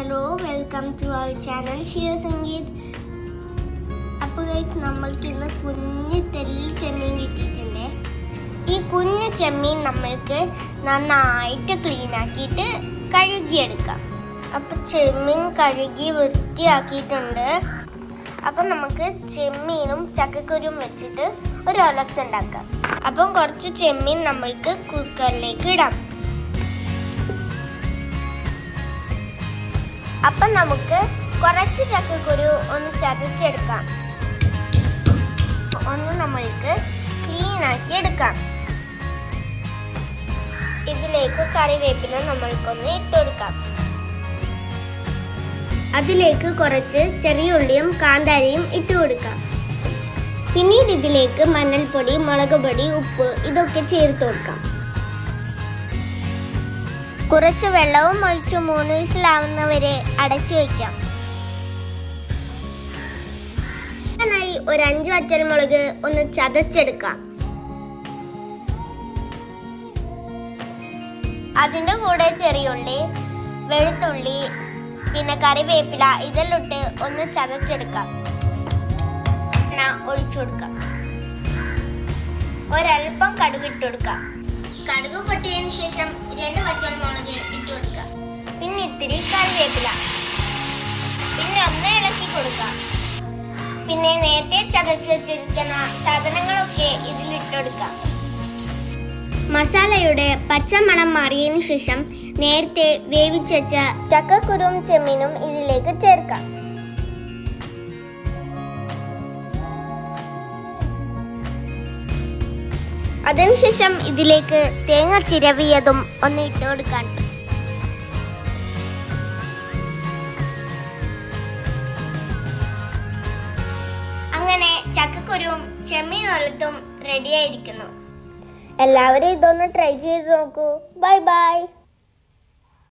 Hello welcome to our channel Shiya Sangeeth അപ്പോൾ കഴിച്ച് നമ്മൾക്ക് ഇന്ന് കുഞ്ഞ് തെല്ലി ചെമ്മീൻ കിട്ടിയിട്ടുണ്ട്. ഈ കുഞ്ഞു ചെമ്മീൻ നമ്മൾക്ക് നന്നായിട്ട് ക്ലീൻ ആക്കിയിട്ട് കഴുകിയെടുക്കാം. അപ്പോൾ ചെമ്മീൻ കഴുകി വൃത്തിയാക്കിയിട്ടുണ്ട്. അപ്പം നമുക്ക് ചെമ്മീനും ചക്കക്കുരും വെച്ചിട്ട് ഒരു ഒലത്തുണ്ടാക്കാം അപ്പം കുറച്ച് ചെമ്മീൻ നമ്മൾക്ക് കുക്കറിലേക്ക് ഇടാം. അപ്പം നമുക്ക് കുറച്ച് ചക്കക്കുരു ഒന്ന് ചതച്ചെടുക്കാം. ഒന്ന് നമ്മൾക്ക് ക്ലീൻ ആക്കി എടുക്കാം. ഇതിലേക്ക് കറിവേപ്പില നമ്മൾക്കൊന്ന് ഇട്ടുകൊടുക്കാം അതിലേക്ക് കുറച്ച് ചെറിയ ഉള്ളിയും കാന്താരിയും ഇട്ട് കൊടുക്കാം. പിന്നീട് ഇതിലേക്ക് മഞ്ഞൾപ്പൊടി മുളക് പൊടി ഉപ്പ് ഇതൊക്കെ ചേർത്ത് കൊടുക്കാം. കുറച്ച് വെള്ളവും ഒഴിച്ച് മൂന്ന് വിസിലാവുന്നവരെ അടച്ചു വയ്ക്കാം. ായി ഒരു അഞ്ച് വറ്റൽമുളക് ഒന്ന് ചതച്ചെടുക്കാം. അതിന്റെ കൂടെ ചെറിയുള്ളി വെളുത്തുള്ളി പിന്നെ കറിവേപ്പില ഇതെല്ലാം ഇട്ട് ഒന്ന് ചതച്ചെടുക്കാം. ഒഴിച്ചു കൊടുക്കാം. ഒരൽപ്പം കടുക് ഇട്ട് കൊടുക്കാം. കടുക് പൊട്ടിയതിന് ശേഷം രണ്ട് വറ്റൽ കറിവേപ്പില പിന്നെ ഒന്ന് ഇളക്കി കൊടുക്കാം. പിന്നെ നേരത്തെ ചതച്ച് വെച്ചിരിക്കുന്ന സാധനങ്ങളൊക്കെ ഇതിലിട്ട് കൊടുക്കാം. മസാലയുടെ പച്ചമണം മാറിയതിനു ശേഷം നേരത്തെ വേവിച്ച് വെച്ച ചക്കക്കുരും ചെമ്മീനും ഇതിലേക്ക് ചേർക്കാം. അതിനുശേഷം ഇതിലേക്ക് തേങ്ങ ചിരവിയതും ഒന്ന് ഇട്ട് ചക്കക്കുരുവും ചെമ്മീൻ ഒലത്തും റെഡിയായിരിക്കുന്നു എല്ലാവരും ഇതൊന്ന് ട്രൈ ചെയ്ത് നോക്കൂ. Bye bye